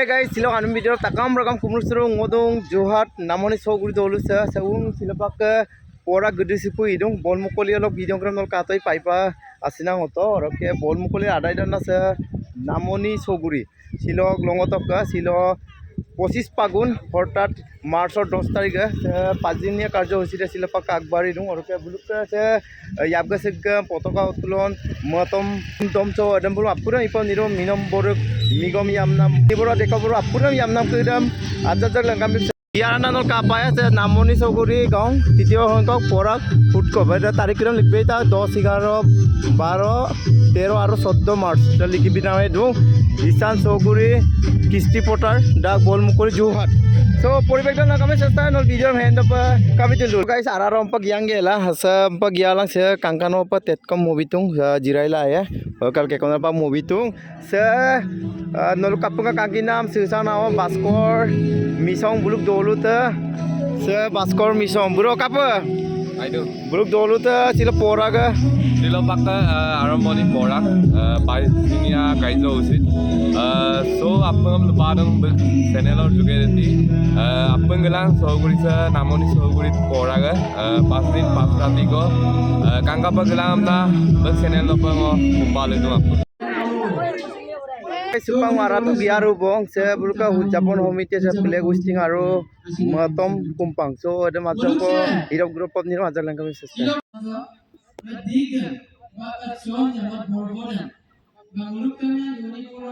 Hey guys, silong anong video takam rakam kumur suru ngodong Johat namoni soguri dolu sa saung silapak pora gede sipu idong bol mukoli alok video kram nol katoi paipa asina ngoto roke bol mukoli adai dana sa namoni soguri পঁচিছ ফাগুন অৰ্থাৎ মাৰ্চৰ দহ তাৰিখে পাঁচদিনীয়া কাৰ্যসূচীৰে শিলপাক আগবাঢ়ি দিওঁ। আৰু বুলুকে আছে ইয়াবগাছে পতাকা উত্তোলন মতম দমচ এদম বলো আপুরাম ইপাw নিরো মিনম বরক মিগম ইয়ামনাম ইবরা দেখাবো আপুরাম ইয়ামনাম কইরাম আজাজাক নামৰ কাপায় আছে, নামনি চৌধুৰী গাঁও, তৃতীয় সংখ্যক পৰাগ ফুটকপ এটা তাৰিখকেইটা লিখিবি, তাৰ দহ, এঘাৰ, বাৰ, তেৰ আৰু চৈধ্য মাৰ্চ। লিখিবি নামে দিওঁ ঈশান চৌগুৰি কৃষ্টি পটাৰ ডাক বলমুকৰি যোৰহাট। So, পৰিৱেশটো na kami sa style ng video hand pa kami tindu. Guys, araw pa giyang gela sa pag lang sa kangkano pa tet kam movie tung sa jirai la ya. Bakal ke kono pa movie tung sa nolu kapunga kaginam sa na baskor misong buluk dolu ta sa baskor misong bro kapa Bulog-dolo ta sila pora ka. Sila pakka aramoni pora. Pai sinia kaizo usit. So appangam lubadang bul channel or juge di. Appangalang soguri sa namoni soguri pora ka. Pas din pas rati ko. Kangka pagalam na bul channel lo pango kumbalo tu appo. Supang Marato Biaru Bong se bulka Japon Homite se Play Gusting aro Matom Kumpang so ada macam ko Hero Group of Niro ajalan kami sistem.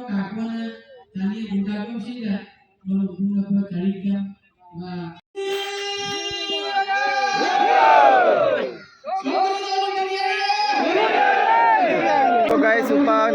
Kakwana, Tani, Bunda, Bunda,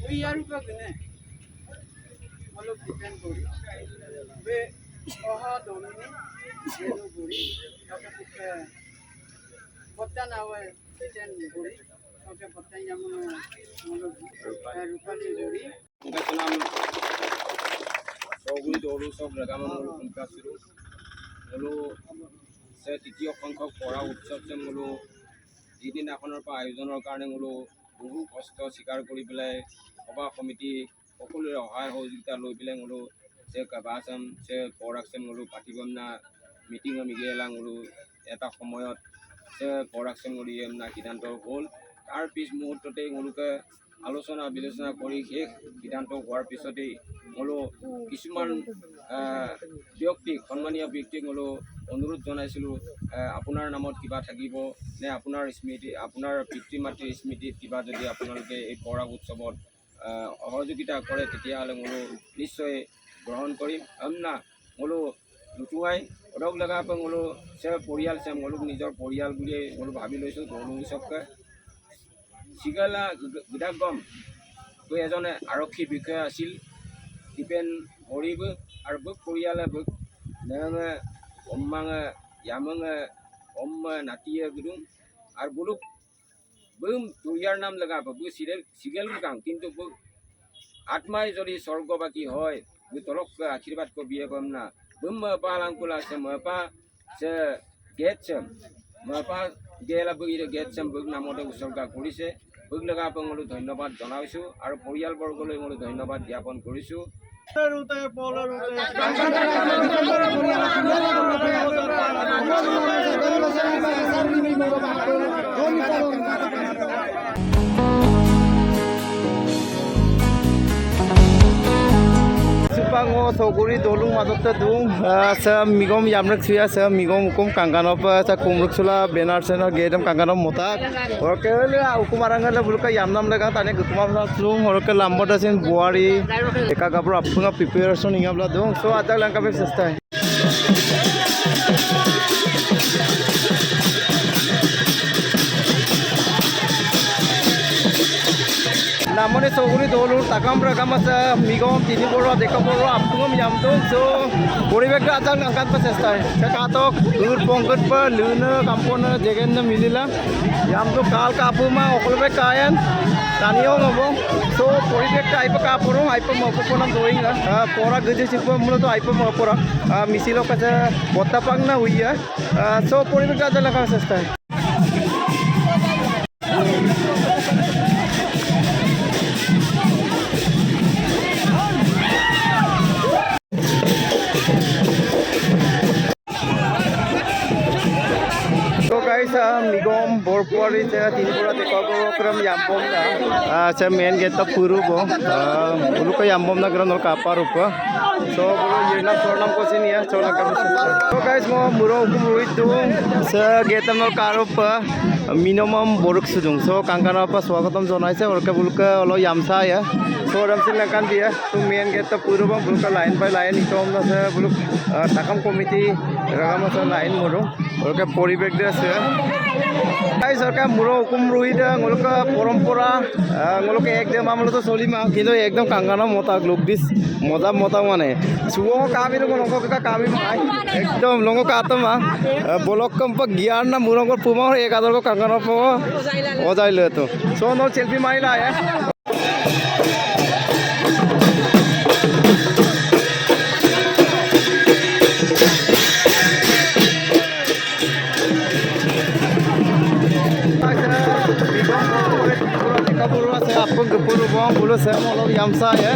কয় কোনে মলুক depend কৰি বে অহ দৌলুনি বেনু গুৰি তাকে পত্তা নাওয়ে chain গুৰি তাকে পত্তা যেমন মলুক রূপালী জেগামান শুনকাছিলোঁ বোলো যে তৃতীয় সংখ্যক পঢ়া উৎসৱ যেন বোলো যিদিনাখনৰ পৰা আয়োজনৰ কাৰণে বোলো বহু কষ্ট স্বীকাৰ কৰি পেলাই সভা সমিতি সকলোৰে সহায় সহযোগিতা লৈ পেলাই বোলো যে কেইবাচাম যে প্ৰডাকশ্যন বোলো পাতিব না মিটিঙৰ মিগেলাং বোলো এটা সময়ত যে প্ৰডাকশ্যন কৰি না সিদ্ধান্ত হ'ল তাৰ পিছ মুহূৰ্ততেই তেওঁলোকে আলোচনা বিলোচনা কৰি শেষ সিদ্ধান্ত হোৱাৰ পিছতেই বোলো কিছুমান আহ, ব্যক্তিক সন্মানীয় ব্যক্তিক বোলো অনুৰোধ জনাইছিলোঁ আপোনাৰ নামত কিবা থাকিব নে আপোনাৰ স্মৃতি আপোনাৰ পিতৃ মাতৃৰ স্মৃতিত কিবা যদি আপোনালোকে এই পৰাগ উৎসৱত সহযোগিতা কৰে, তেতিয়াহ'লে বোলো নিশ্চয় গ্ৰহণ কৰিম। হম না বোলো লুটুৱাই, অধক লগাব বোলো চে পৰিয়াল, চে বোলো নিজৰ পৰিয়াল বুলিয়ে বোলো ভাবি লৈছোঁ দৌলু চবকে। চিগালা বিধাগম কৈ এজনে আৰক্ষী বিষয়া আছিল। দীপেন হৰিব আৰু বক পৰিয়ালে বক নেঙে, অম্মাঙে, ইয়ামঙে অম্মে নাতিয়ে গুদুং আৰু বুলুক বম তুৰিয়াৰ নাম লগাব বু চিৰেল চিগেল গাং কিন্তু বক আত্মাই যদি স্বৰ্গবাসী হয় বু তলক আশীৰ্বাদ কবিয়ে পাম না বম মপা লাংকুলা আছে মপা গেট চেম মপা গেলা বগিৰে গেট চেম বগ নামতে উচৰ্গা কৰিছে বগ লগা আপোনালোক ধন্যবাদ জনাইছোঁ আৰু পৰিয়ালবৰ্গলৈ মই ধন্যবাদ জ্ঞাপন কৰিছোঁ Mazot dung sa migom yamrek suya sa migom hukum kangkanop sa kumruk sula benar sena gedam kangkanop motak oke le hukum arangan le buluka yamnam lega tane gutumam sa slung oke lambot asin buari eka gapro apunga preparation ingabla dung so adak namoni soguri dolur takam rakam asa migom tini boro deka boro aptungom yamtung so পরিবেশ আজান আঙ্কাত চেষ্টায় কাতক লুর পঙ্কট পা, Luna, কাম্পন, জেগেন মিলিলা। ইয়ামতো কাল, কাপু মা অকলবে কায়ান তানিও নব so পরিবেশটা আইপ কাপড় আইপ মকপনা দইং পরা গজে শিল্প মূলত আইপ মকপরা মিছিল কাছে বত্তা পাং না হইয়া so পরিবেশটা আজান লাগা চেষ্টায় uh, uh, boruk sujung so kangkana pa swagatam jonai se orka bulka olo main gate ta puru bang bulka line by line itom na sa buluk uh, takam committee ragam sa line muro orka পরিবেশ দিয়ে আছে তাই সরকার মুরো হুকুম রুহিদা ngoলোক পরম্পরা ngoলোক একদম আমলো তো চলিমা কিন্তু একদম কাঙ্গানো মতা লোক দিস মজা মতা মানে। সুবহ কামি রঙ লঙ্গ কা কামি মাই একদম লঙ্গ কাতো মা বলক কম পা গিয়ার না মুরঙ্গ পুমা এক আদর কাঙ্গানো পো ওজাই লে তো। সো নো সেলফি মাইলা আয় গপুর বং বুলো সে মলো ইয়ামসা এ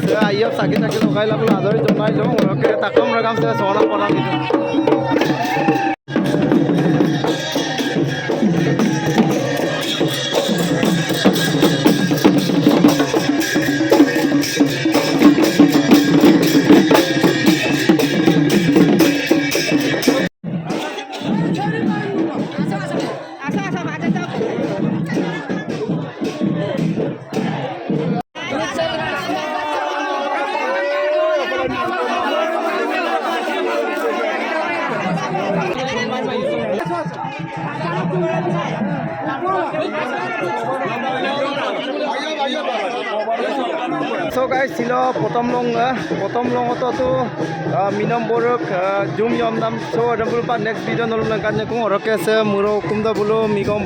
সে আইয়া সাকি সাকি লগাই লাগল আদরি জনাই লো ওকে তাকম রাগাম সে সোনা পড়া দিলো So guys, sila potom long potom long to tu minam borok jum yom dam so ada bulpa next video nol lang kan kung oroke se muro kumda bulo migom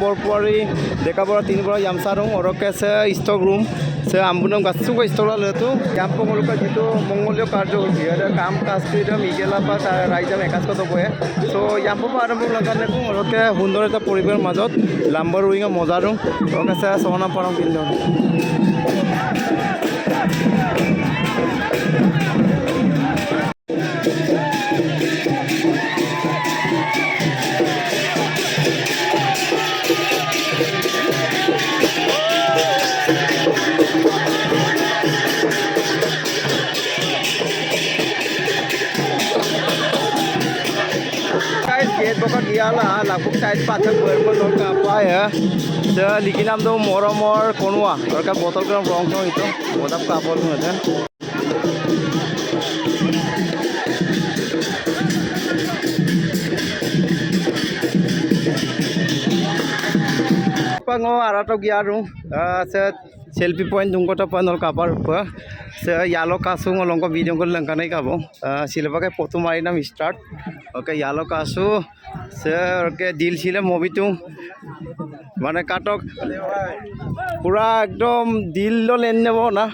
stock la tu yam po molo ka jitu mongolyo karjo hoji ada kam কাজ কৰি মিগেলা বা ৰাইজে একাজ কত বহে চ' ইয়াৰ পৰা আৰম্ভ লগা দেখো অলপকে সুন্দৰ এটা পৰিৱেশৰ মাজত লাম্বৰ উইঙৰ মজা দিওঁ লগ আছে চহনা পৰম পিন্ধন guys gate baka pokok kan ialah lakuk size pattern berbentuk apa ya? The likinam do moromor konwa orka kan botol kan wrong song itu botap kapol ya? ngeten pengo arato giarung ah, set selfie point dung kota panel kapal ngolongko video ko langkanai kabo silapake photo mari nam start okay yellow কাসু সে okay দিল ছিল মুভিটো মানে কাটক পুরা একদম দিল lane নেব না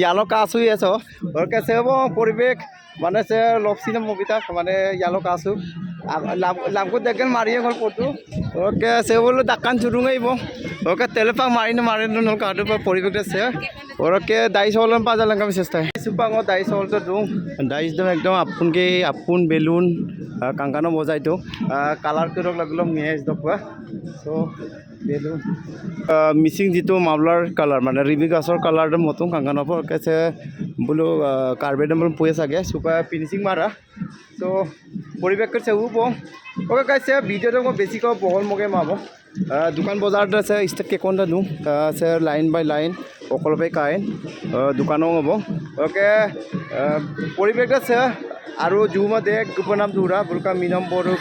ইয়ালো কাসু এসো ওকে সেব পরিবেশ মানে সে লপসিনে মুভিটা মানে ইয়ালো কাসু লাভকো দেখেন মারিয়ে গল ফটো ওকে, সে বলল ডাক্কান চুরুঙাইব ওকে তেলেপাক মারিনে, মারিনো নল কাটু পরিবেশটা সে। ওরকে দাইস হলন পাজা লাগাম চেষ্টা সুপাঙো দাইস হলটো দিওঁ দাইস দিওঁ একদম আপোনকে আপোন বেলুন কাংকানো বজাইতো কালাৰ কৰিব লাগিলে মেজ দপা চ' বেলুন। মিচিং যিটো মাফলাৰ কালাৰ মানে ৰিবি গাছৰ কালাৰটো মতো কাংকানৰ পৰা কেছে বোলো বোলো পয়ে চাগে চুপা ফিনিচিং মাৰা কৰিছে ও পওঁ ওকে কাইছে ভিডিঅ'টো মই বেছিকৈ বহল মগে মাব দোকান বজাৰত আছে ষ্টেট কেইখনটা দিওঁ আছে লাইন বাই লাইন অকলপে কাইন দোকানো হ'ব। ওকে পৰিৱেশ আছে। আৰু জুমা দেখ গুপনাম দুৰা বুলকা মিনম বড়ো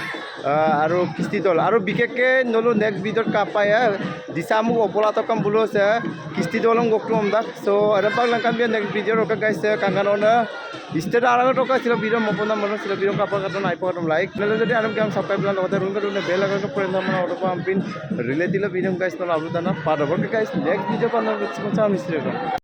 আৰু কিস্তি দল। আৰু বিশেষকৈ নলো নেক্সট ভিডিঅ'ত কাপাই দিছা মোক অপলাত কাম বোলো আছে। কিস্তি দলং গকটো আমদাক চ' ada pang langkan biar next video roka guys ইস্টেটে আরামে টকা ছিল, বিরম মপন্দা মনে ছিল, বিরম কাপড় কাটন আইপ কাটন, লাইক। চ্যানেলে যদি আরাম কেমন সাবস্ক্রাইব করলাম লগতে রুমকে রুমে বেল লাগা কে পড়ে ধরমান অটো পাম্পিন রিলে দিল বিরম গাইস তো আবরুদানা পাঠাবো গাইস নেক্সট ভিডিও পান্ধার